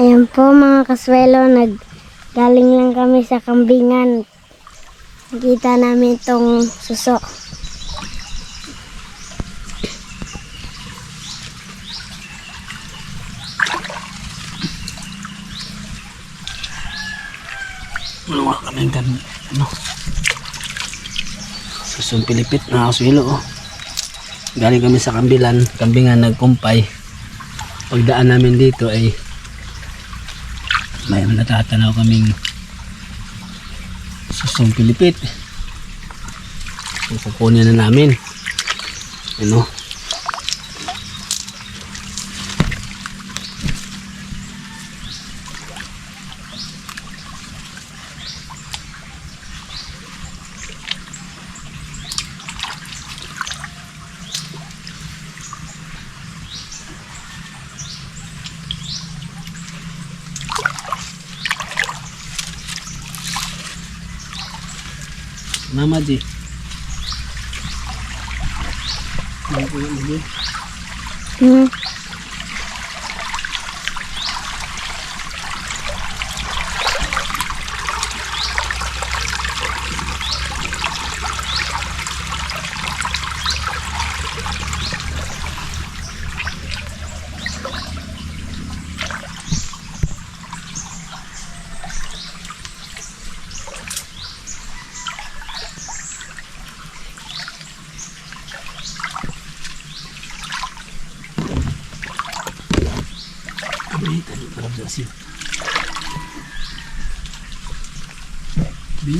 Ayan po mga kaswelo, nag galing lang kami sa kambingan. Nakita namin tong suso. Ano kami kan ano? Susong Pilipit na kaswilo oh. Galing kami sa kambilan, kambingan nagkumpay. Pagdaan namin dito ay may natatanaw kaming susong Pilipit. So, kukunin na namin. Ano? Mama G. Ano po yun, G? Hmm. Talo ka lang sa asin. Bi.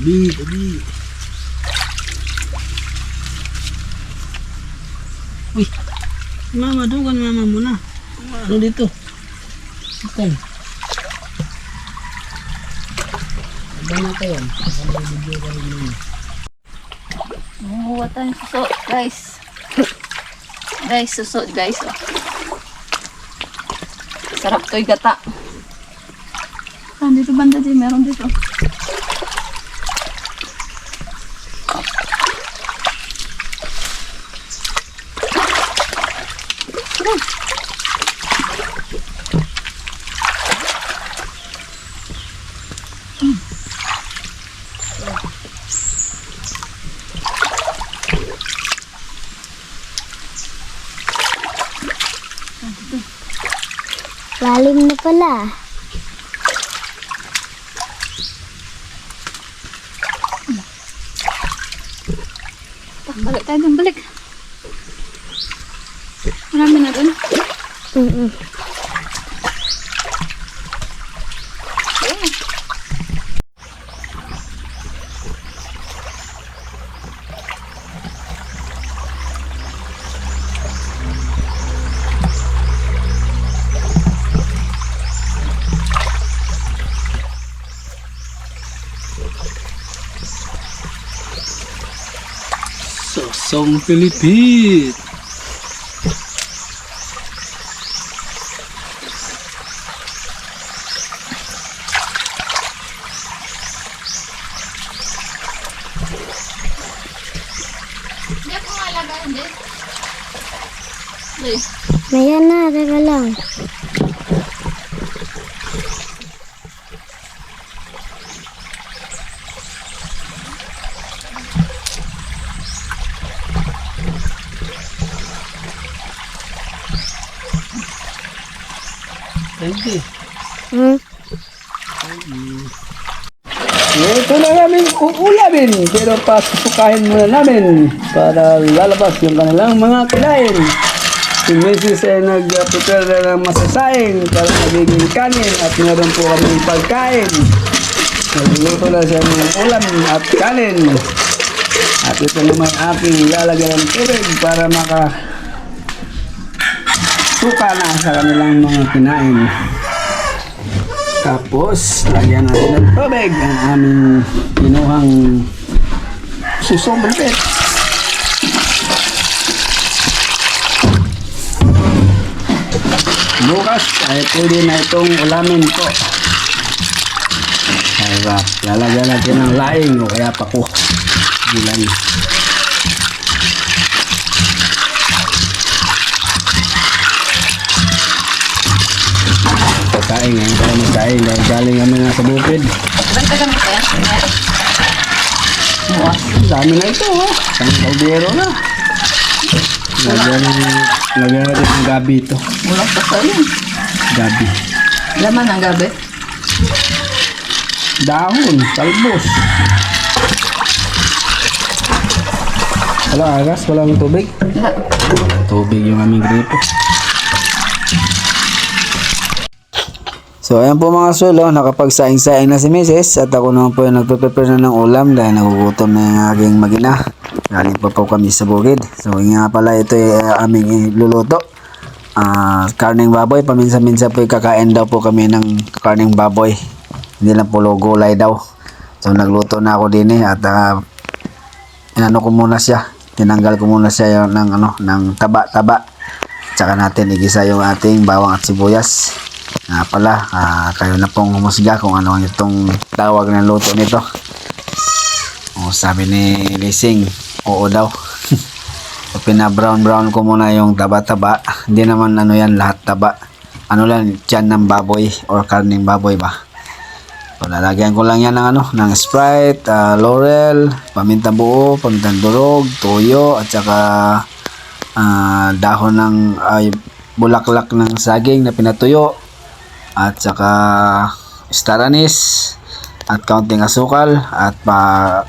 Bi, bi. Uy, mama, doon ka mama mo na. Ano dito? Ikan. Ano na tayo? Manguha tayong suso, guys. guys, suso, guys. Oh. Sarap to'y gata. Ah, dito banda din, meron dito. Lalim na pala. Balik tayo dun, balik. Marami na dun. Mm Sosong Pilipit. Mayan na, teka lang. Pwede. Hmm? Ito na namin uulamin. Pero pasusukahin muna namin para lalabas yung kanilang mga kilain. Si Mrs. ay nag-prepare na ng masasaing para magiging kanin at meron po kami pagkain. Nagluluto na siya ng ulam at kanin. At ito naman aking lalagyan ng tubig para maka suka na sa kanilang mga kinain. Tapos, lagyan natin ng tubig ang aming kinuhang susong bilpit. Bukas ay pwede na itong ulamin ko. Sarap. Lalagyan natin ng laing o kaya pako. Gulay. Pagkain ngayon tayo magkain dahil galing kami na sa bukid. Dagdagan mo kaya? Ang dami na ito oh. Isang kaldero na. Lagyan, lagyan natin ng gabi ito. Bulas pa sa yun. Gabi. Laman ng gabi. Dahon, talbos. Wala agas, walang tubig. Tubig yung aming gripo. So ayan po mga sulo, nakapagsaing-saing na si Mrs. At ako naman po yung nagpe-prepare na ng ulam dahil nagugutom na yung aking magina. Galing pa po kami sa bukid. So nga pala ito yung aming luluto. Ah, karning baboy, paminsan-minsan po kakain daw po kami ng karning baboy. Hindi lang po gulay daw. So nagluto na ako din eh at ah, inano ko muna siya. Tinanggal ko muna siya yung, ng ano ng taba-taba. Tsaka natin igisa yung ating bawang at sibuyas. Nga pala, ah, kayo na pong humusga kung ano ang itong tawag ng luto nito. O sabi ni Lising, oo daw. so, pina-brown-brown ko muna yung taba-taba. Hindi naman ano yan lahat taba. Ano lang, tiyan ng baboy or karning baboy ba. So, lalagyan ko lang yan ng ano, ng Sprite, ah, Laurel, paminta buo, paminta durog, toyo, at saka ah, dahon ng ay, bulaklak ng saging na pinatuyo, at saka star anise, at kaunting asukal, at pa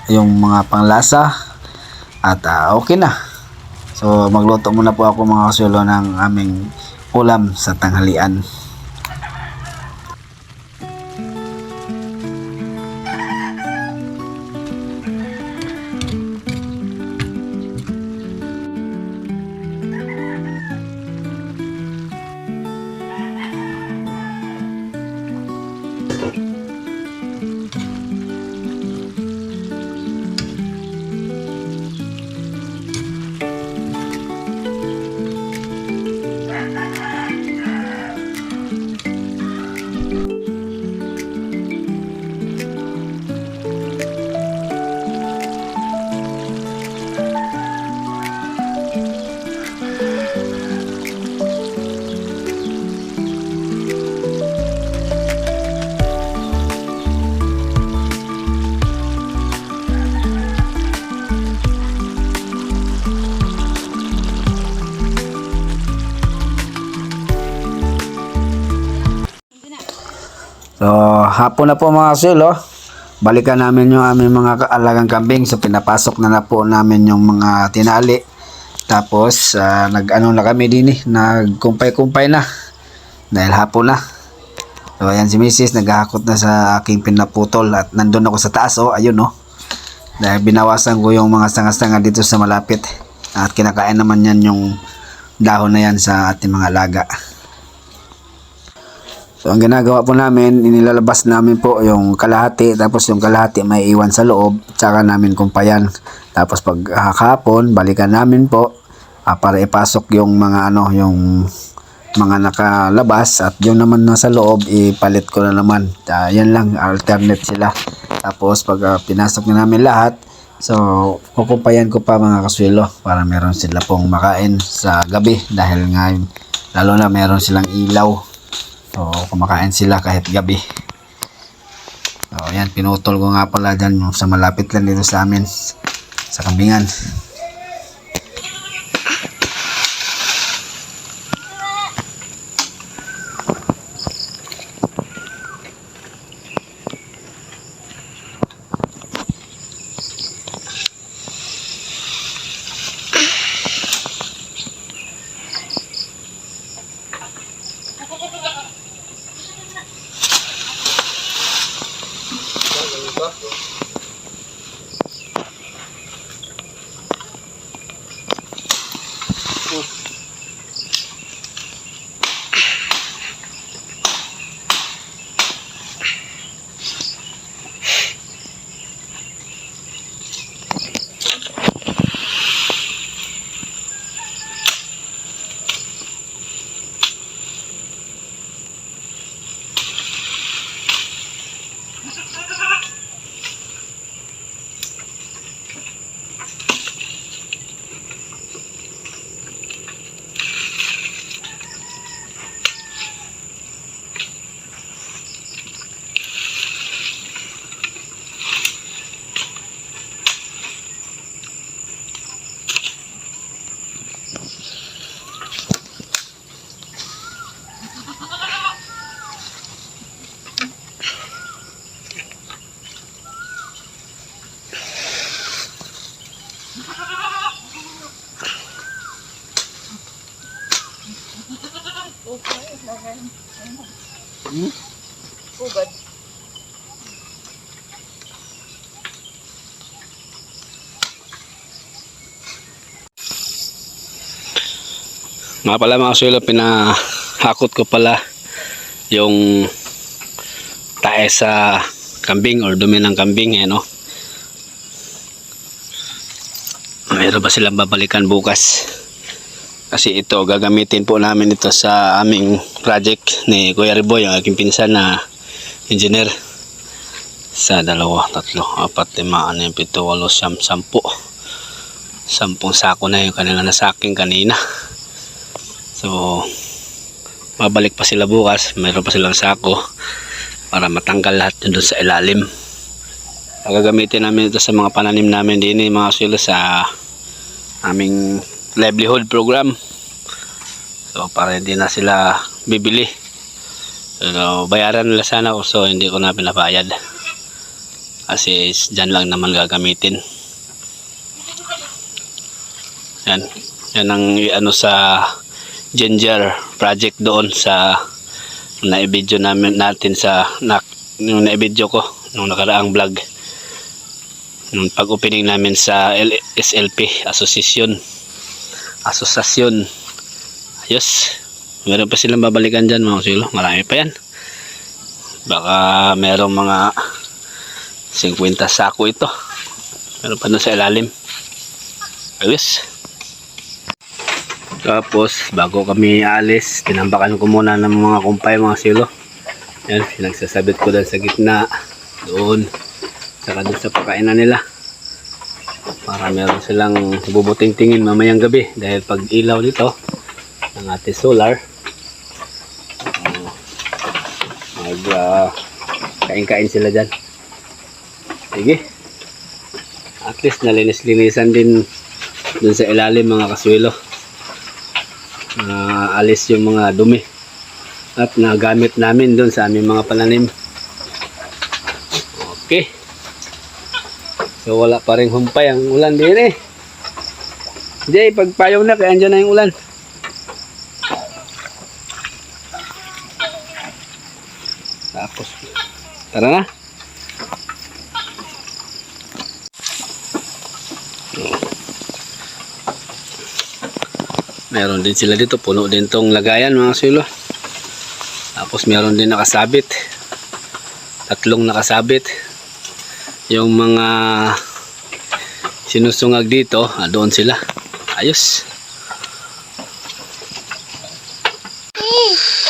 yung mga panglasa, at ah, okay na. So, magluto muna po ako mga kasulo ng aming ulam sa tanghalian. Hapon na po mga sulo. Balikan namin yung aming mga alagang kambing. So, pinapasok na na po namin yung mga tinali. Tapos, ah, nag-ano na kami din eh. Nagkumpay-kumpay na. Dahil hapon na. So, ayan si Mrs. Naghahakot na sa aking pinaputol. At nandun ako sa taas. Oh, ayun oh. Dahil binawasan ko yung mga sanga-sanga dito sa malapit. At kinakain naman yan yung dahon na yan sa ating mga alaga. So ang ginagawa po namin, inilalabas namin po yung kalahati, tapos yung kalahati may iwan sa loob, tsaka namin kumpayan. Tapos pag ah, kahapon, balikan namin po ah, para ipasok yung mga ano, yung mga nakalabas at yung naman nasa loob ipalit ko na naman. Ah, yan lang, alternate sila. Tapos pag ah, pinasok na namin lahat, so kukumpayan ko pa mga kaswelo para meron sila pong makain sa gabi dahil nga lalo na meron silang ilaw. So, kumakain sila kahit gabi. So, ayan, pinutol ko nga pala dyan sa malapit lang dito sa amin. Sa kambingan. Mga pala mga sulo, pinahakot ko pala yung tae sa kambing or dumi ng kambing eh, no? Meron ba silang babalikan bukas? Kasi ito, gagamitin po namin ito sa aming project ni Kuya Riboy, ang aking pinsan na engineer. Sa dalawa, tatlo, apat, lima, ano pito, walo, siyam, sampu. Sampung sako na yung kanila nasaking kanina. So, babalik pa sila bukas. Mayroon pa silang sako para matanggal lahat yun doon sa ilalim. Gagamitin namin ito sa mga pananim namin din eh, mga silo sa aming livelihood program. So, para hindi na sila bibili. So, bayaran nila sana ako so hindi ko na pinabayad. Kasi dyan lang naman gagamitin. Yan. Yan ang ano sa ginger project doon sa na-video namin natin sa na, yung na-video ko nung nakaraang vlog. Nung pag-opening namin sa L- SLP Association Asosasyon. Ayos. Meron pa silang babalikan dyan mga silo marami pa yan. Baka merong mga 50 sako ito. Meron pa doon sa ilalim. Ayos tapos, bago kami alis, tinambakan ko muna ng mga kumpay, mga silo. Yan, pinagsasabit ko dun sa gitna. Doon. Saka dun sa pakainan nila. Para meron silang bubuting tingin mamayang gabi. Dahil pag ilaw dito, ng ating solar, uh, mag ah, kain-kain sila dyan. Sige. At least nalinis-linisan din dun sa ilalim mga kaswelo na alis yung mga dumi at nagamit namin doon sa aming mga pananim okay. So wala pa rin humpay ang ulan din eh. Jay pagpayaw na kaya andyan na yung ulan. Tapos tara na Meron din sila dito, puno din tong lagayan mga silo. Tapos meron din nakasabit. Tatlong nakasabit. Yung mga sinusungag dito, ah, doon sila. Ayos.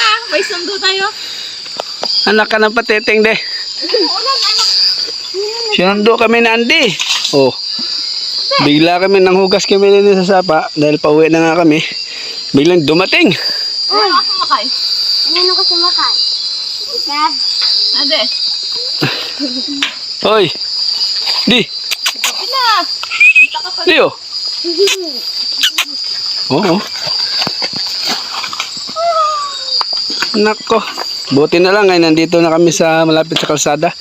Ah, may sundo tayo. Anak ka ng pateteng de. Sinundo kami na Andy. Oh. Bigla kami nang hugas kami din sa sapa dahil pauwi na nga kami. Biglang dumating. Ano ka sumakay? Ano ko sumakay? Ika. Ade. Hoy. Di. Ina. Ka. Di oh. Oo. Nako. Buti na lang ay nandito na kami sa malapit sa kalsada.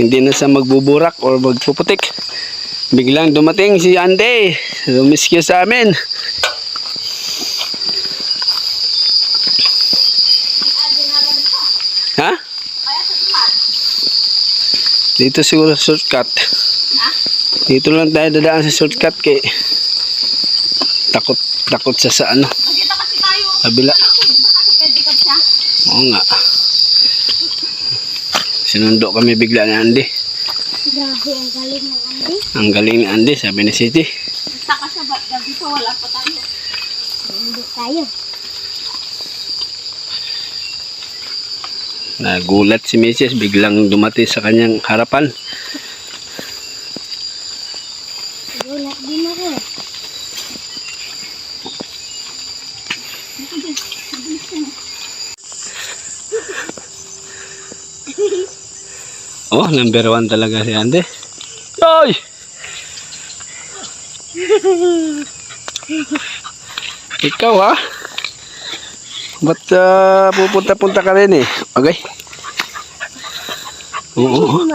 Hindi na sa magbuburak or magpuputik. Biglang dumating si Ande. Lumiskyo sa amin. Ha? Dito siguro shortcut. Dito lang tayo dadaan sa shortcut kay takot takot sa sa ano. Kabila. Oo nga. Sinundo kami bigla ni Andy. Grabe, ang galing ng Andy. Ang galing ni Andy, sabi ni City. Taka siya ba? Gabi pa wala pa tayo. Hindi tayo. Nagulat si Mrs. biglang dumating sa kanyang harapan. Gulat din ako. Oh, number one talaga si Andy. Oy! Ikaw ha? Ba't ah, pupunta-punta ka rin eh? Okay? Oo.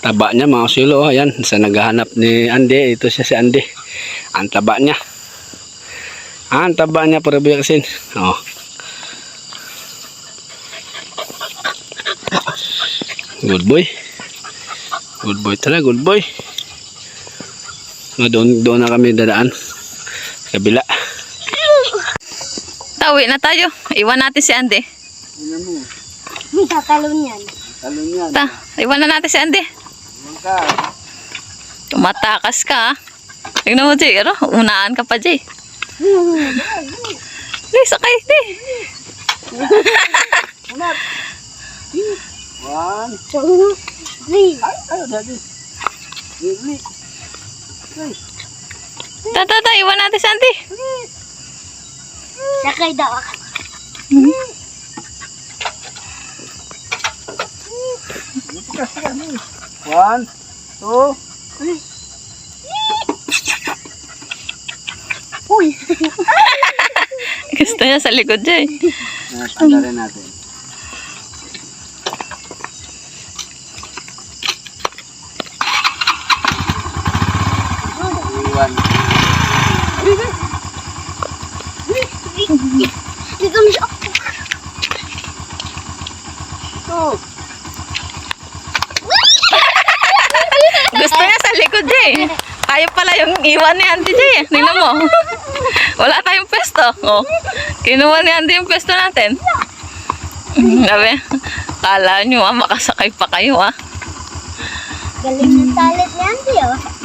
Taba niya mga silo. Ayan, sa naghahanap ni Andy. Ito siya si Andy. Ang taba niya. Ah, ang taba niya para biyaksin. Oh. Good boy. Good boy talaga, good boy. Ah, Doon, doon na kami dadaan. Kabila. Tawi na tayo. Iwan natin si Andy. Tingnan mo. Tatalon yan. Talon yan. Ta, iwan na natin si Andy. ka. Tumatakas ka. Tingnan mo, Jay. Ano? Unaan ka pa, Jay. Di, sakay. Di. One. Two, three. Ay, daddy. Really? Ta, ta, ta. Iwan natin si Andy. Sakay daw ako. One, two, Gusto niya sa likod, Jay. Tanggalin natin. Iwan. Hindi kami siya. Two. Gusto niya sa likod, Jay. Kaya pala yung iwan ni Auntie Jay. eh. Tingnan mo. Wala tayong pesto. Oh. Kinuha ni Auntie yung pesto natin. Sabi, kala nyo ah, makasakay pa kayo ah. Galing ng talit ni Auntie, oh.